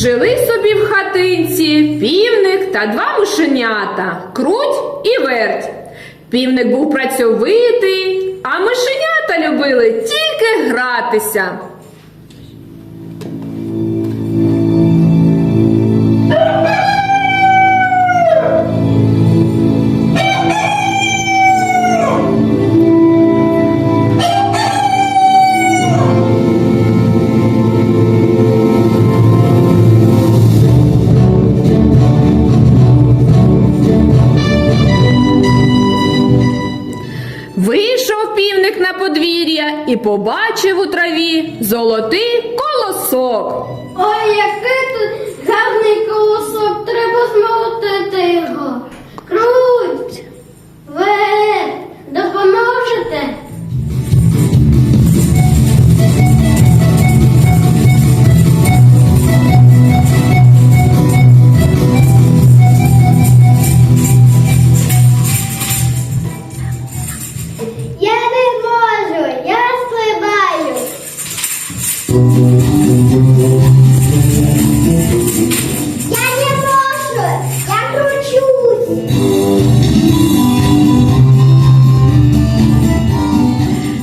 Жили собі в хатинці півник та два мишенята круть і верть. Півник був працьовитий, а мишенята любили тільки гратися. Півник на подвір'я і побачив у траві золотий колосок. Ой, який тут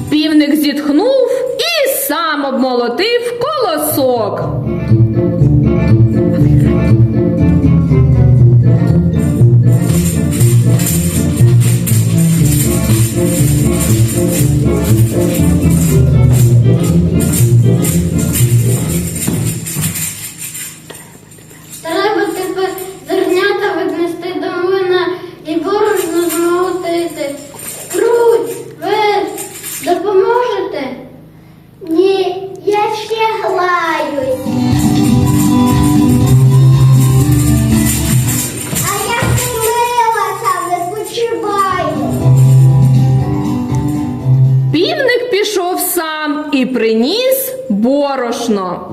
Півник зітхнув і сам обмолотив колосок. І приніс борошно.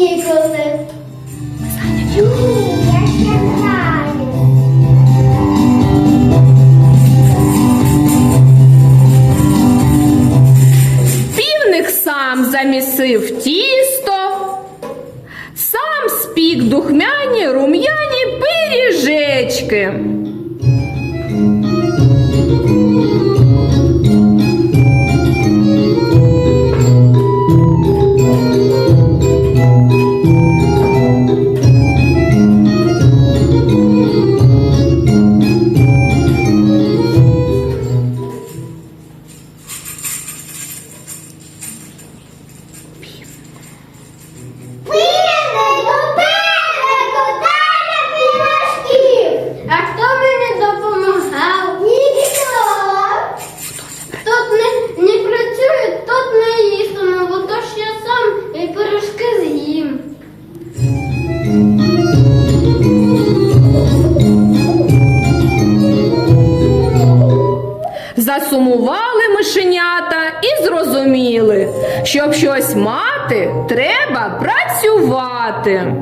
Ніколи. Ні, сам замісив тісто, сам спік духмяні рум'яні пиріжечки. Засумували мишенята і зрозуміли, щоб щось мати, треба працювати.